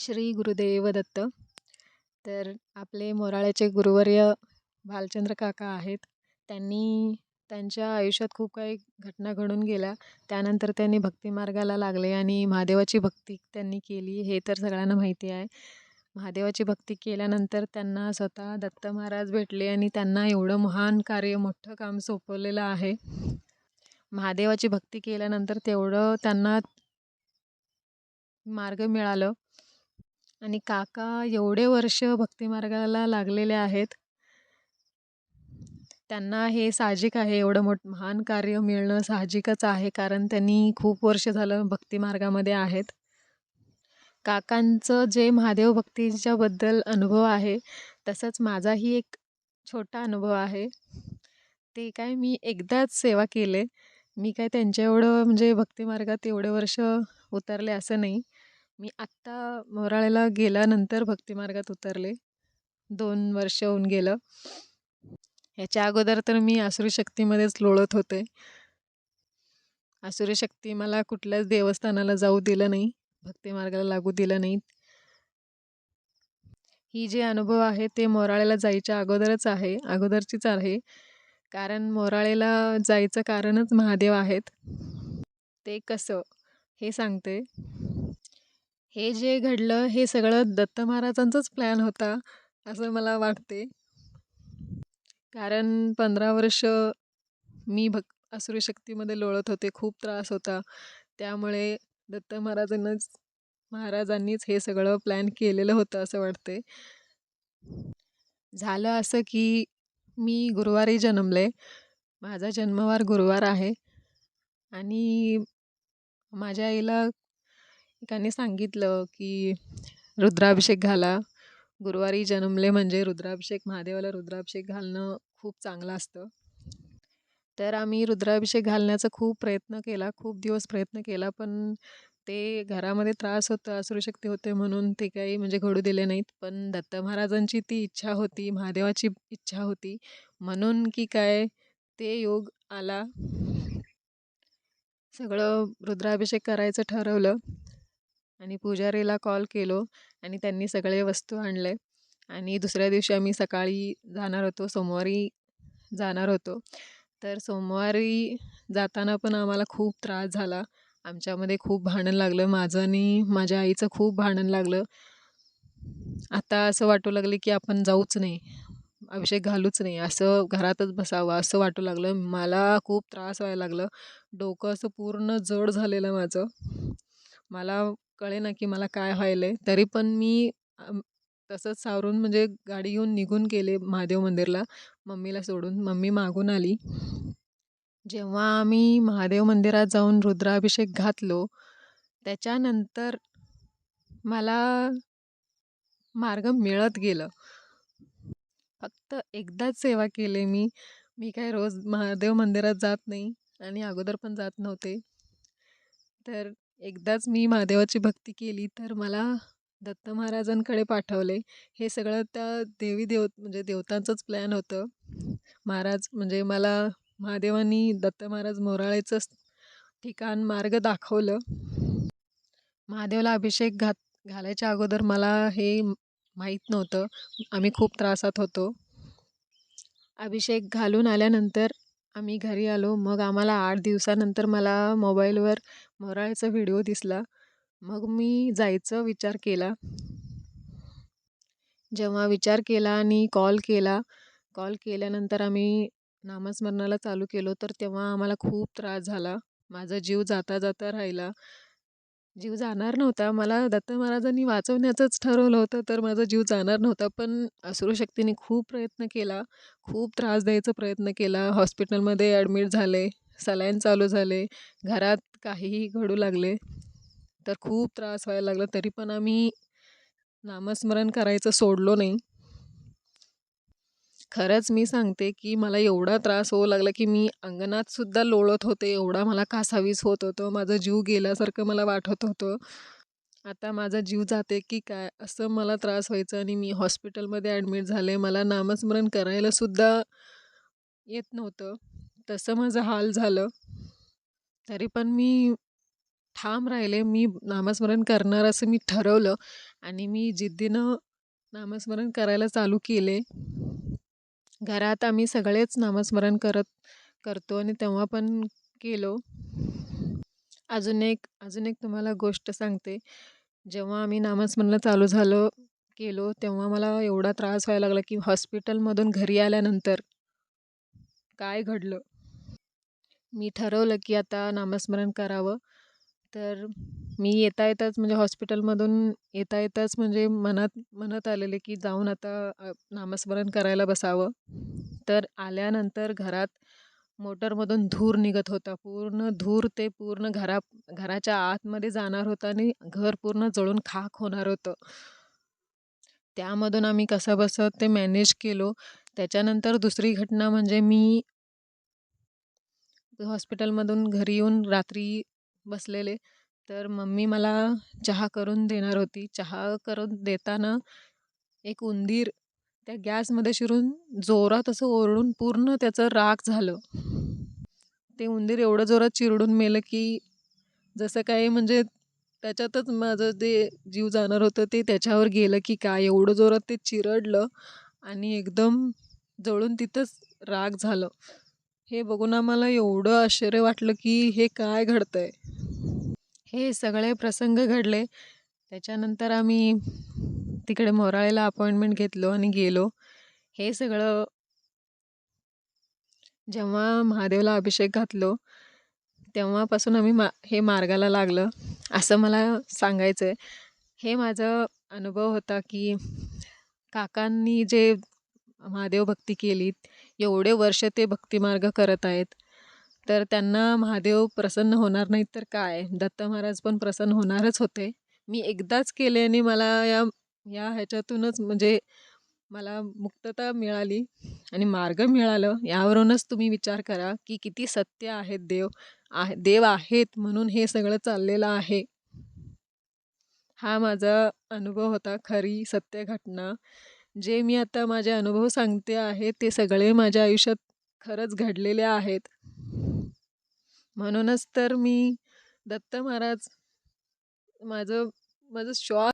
श्री गुरुदेव दत्त तर आपले मोराळ्याचे गुरुवर्य भालचंद्र काका आहेत. त्यांनी त्यांच्या आयुष्यात खूप काही घटना घडून गेल्या. त्यानंतर त्यांनी भक्तिमार्गाला लागले आणि महादेवाची भक्ती त्यांनी केली हे तर सगळ्यांना माहिती आहे. महादेवाची भक्ती केल्यानंतर त्यांना स्वतः दत्त महाराज भेटले आणि त्यांना एवढं महान कार्य मोठं काम सोपवलेलं आहे. महादेवाची भक्ती केल्यानंतर तेवढं त्यांना मार्ग मिळालं. आणि काका एवढे वर्ष भक्तिमार्गाला लागलेले आहेत. त्यांना हे साहजिक आहे एवढं मोठं महान कार्य मिळणं साहजिकच आहे कारण त्यांनी खूप वर्ष झालं भक्तिमार्गामध्ये आहेत. काकांचं जे महादेव भक्तीच्याबद्दल अनुभव आहे तसंच माझाही एक छोटा अनुभव आहे. ते काय मी एकदाच सेवा केले. मी काय त्यांच्या एवढं म्हणजे भक्तिमार्गात एवढे वर्ष उतरले असं नाही. मी आत्ता मोराळ्याला गेल्यानंतर भक्तिमार्गात उतरले. दोन वर्ष होऊन गेलं. ह्याच्या अगोदर तर मी आसुरी शक्तीमध्येच लोळत होते. आसुरी शक्ती मला कुठल्याच देवस्थानाला जाऊ दिलं नाही भक्तिमार्गाला लागू दिलं नाही. ही जे अनुभव आहे ते मोराळ्याला जायच्या अगोदरच आहे अगोदरचीच आहे. कारण मोराळेला जायचं कारणच महादेव आहेत. ते कसं? हे सांगते. हे जे घडलं हे सगळं दत्त महाराजांचाच प्लॅन होता असं मला वाटते. कारण पंधरा वर्ष मी भक् असुरशक्तीमध्ये लोळत होते खूप त्रास होता. त्यामुळे दत्त महाराजांनाच महाराजांनीच हे सगळं प्लॅन केलेलं होतं असं वाटते. झालं असं की मी गुरुवारी जन्मले. माझा जन्मवार गुरुवार आहे. आणि माझ्या आईला त्यांनी सांगितलं की रुद्राभिषेक घाला. गुरुवारी जन्मले म्हणजे रुद्राभिषेक महादेवाला रुद्राभिषेक घालणं खूप चांगलं असतं. तर आम्ही रुद्राभिषेक घालण्याचा खूप प्रयत्न केला खूप दिवस प्रयत्न केला पण ते घरामध्ये त्रास होता असुरशक्ती होते म्हणून ते काही म्हणजे घडू दिले नाहीत. पण दत्त महाराजांची ती इच्छा होती महादेवाची इच्छा होती. म्हणून की काय ते योग आला. सगळं रुद्राभिषेक करायचं ठरवलं. आणि पुजारीला कॉल केलो आणि त्यांनी सगळे वस्तू आणले. आणि दुसऱ्या दिवशी आम्ही सकाळी जाणार होतो सोमवारी जाणार होतो. तर सोमवारी जाताना पण आम्हाला खूप त्रास झाला. आमच्यामध्ये खूप भांडण लागलं. माझं आणि माझ्या आईचं खूप भांडण लागलं. आता असं वाटू लागले की आपण जाऊच नाही. अभिषेक घालूच नाही. असं घरातच बसावं असं वाटू लागलं. मला खूप त्रास व्हायला लागलं. डोकं असं पूर्ण जड झालेलं माझं. मला कळे ना की मला काय व्हायलं आहे तरी पण मी तसंच सावरून म्हणजे गाडी घेऊन निघून गेले महादेव मंदिरला मम्मीला सोडून. मम्मी मागून आली. जेव्हा आम्ही महादेव मंदिरात जाऊन रुद्राभिषेक घातलो त्याच्यानंतर मला मार्ग मिळत गेलं. फक्त एकदाच सेवा केली मी. मी काय रोज महादेव मंदिरात जात नाही आणि अगोदर पण जात नव्हते. तर एकदाच मी महादेवाची भक्ती केली तर मला दत्त महाराजांकडे पाठवले. हे सगळं त्या देवी देव म्हणजे देवतांचंच प्लॅन होतं. महाराज म्हणजे मला महादेवांनी दत्त महाराज मोराळेचं ठिकाण मार्ग दाखवलं. महादेवाला अभिषेक घात घालायच्या अगोदर मला हे माहीत नव्हतं. आम्ही खूप त्रासात होतो. अभिषेक घालून आल्यानंतर आम्ही घरी आलो. मग आम्हाला आठ दिवसानंतर मला मोबाईलवर मोराळ्याचा व्हिडिओ दिसला. मग मी जायचं विचार केला. जेव्हा विचार केला आणि कॉल केला कॉल केल्यानंतर आम्ही नामस्मरणाला चालू केलो तर तेव्हा आम्हाला खूप त्रास झाला. माझा जीव जाता जाता राहिला. जीव जाणार नव्हता. मला दत्त महाराजांनी वाचवण्याचंच ठरवलं होतं तर माझा जीव जाणार नव्हता. पण असुरशक्तीने खूप प्रयत्न केला. खूप त्रास द्यायचा प्रयत्न केला. हॉस्पिटलमध्ये ॲडमिट झाले. सलाईन चालू झाले. घरात काहीही घडू लागले तर खूप त्रास व्हायला लागला. तरी पण आम्ही नामस्मरण करायचं सोडलो नाही. खरंच मी सांगते की मला एवढा त्रास होऊ लागला की मी अंगणात सुद्धा लोळत होते. एवढा मला कासावीस होत होतं. माझा जीव गेल्यासारखं मला वाटत होतं. आता माझा जीव जाते की काय? असं मला त्रास व्हायचं आणि मी हॉस्पिटलमध्ये ॲडमिट झाले. मला नामस्मरण करायला सुद्धा येत नव्हतं. तसं माझं हाल झालं. तरी पण मी ठाम राहिले मी नामस्मरण करणार असं मी ठरवलं आणि मी जिद्दीनं नामस्मरण करायला चालू केले. घरात आम्ही सगळेच नामस्मरण करत करतो आणि तेव्हा पण केलो. अजून एक अजून एक तुम्हाला गोष्ट सांगते. जेव्हा आम्ही नामस्मरण चालू झालं केलो तेव्हा मला एवढा त्रास व्हायला लागला की हॉस्पिटलमधून घरी आल्यानंतर काय घडलं? मी ठरवलं की आता नामस्मरण करावं. तर मी येता येताच म्हणजे हॉस्पिटलमधून येता येताच म्हणजे मनात म्हणत आलेले की जाऊन आता नामस्मरण करायला बसावं. तर आल्यानंतर घरात मोटरमधून धूर निघत होता. पूर्ण धूर ते पूर्ण घरा घराच्या आतमध्ये जाणार होतं आणि घर पूर्ण जळून खाक होणार होतं. त्यामधून आम्ही कसं बसत ते मॅनेज केलो. त्याच्यानंतर दुसरी घटना म्हणजे मी हॉस्पिटलमधून घरी येऊन रात्री बसलेले. तर मम्मी मला चहा करून देणार होती. चहा करून देताना एक उंदीर त्या गॅसमध्ये शिरून जोरात असं ओरडून पूर्ण त्याचं राख झालं. ते उंदीर एवढं जोरात चिरडून मेलं की जसं काही म्हणजे त्याच्यातच माझं जे जीव जाणार होतं ते त्याच्यावर गेलं की काय एवढं जोरात ते चिरडलं आणि एकदम जळून तिथंच राग झालं. हे बघून आम्हाला एवढं आश्चर्य वाटलं की हे काय घडतंय. हे सगळे प्रसंग घडले. त्याच्यानंतर आम्ही तिकडे मोराळेला अपॉइंटमेंट घेतलो आणि गेलो. हे सगळं जेव्हा महादेवला अभिषेक घातलो तेव्हापासून आम्ही मा हे मार्गाला लागलं. असं मला सांगायचं आहे हे माझं अनुभव होता की काकांनी जे महादेव भक्ती केलीत. एवढे वर्ष ते भक्तिमार्ग करत आहेत. तर त्यांना महादेव प्रसन्न होणार नाहीत तर काय? दत्त महाराज पण प्रसन्न होणारच होते. मी एकदाच केले आणि मला या या ह्याच्यातूनच म्हणजे मला मुक्तता मिळाली आणि मार्ग मिळालं. यावरूनच तुम्ही विचार करा की किती सत्य आहेत देव आहे देव आहेत म्हणून हे सगळं चाललेलं आहे. हा माझा अनुभव होता. खरी सत्य घटना. जे मी आता माझे अनुभव सांगते आहे ते सगळे माझ्या आयुष्यात खरंच घडलेले आहेत. म्हणूनच तर मी दत्त महाराज माझं माझं श्वास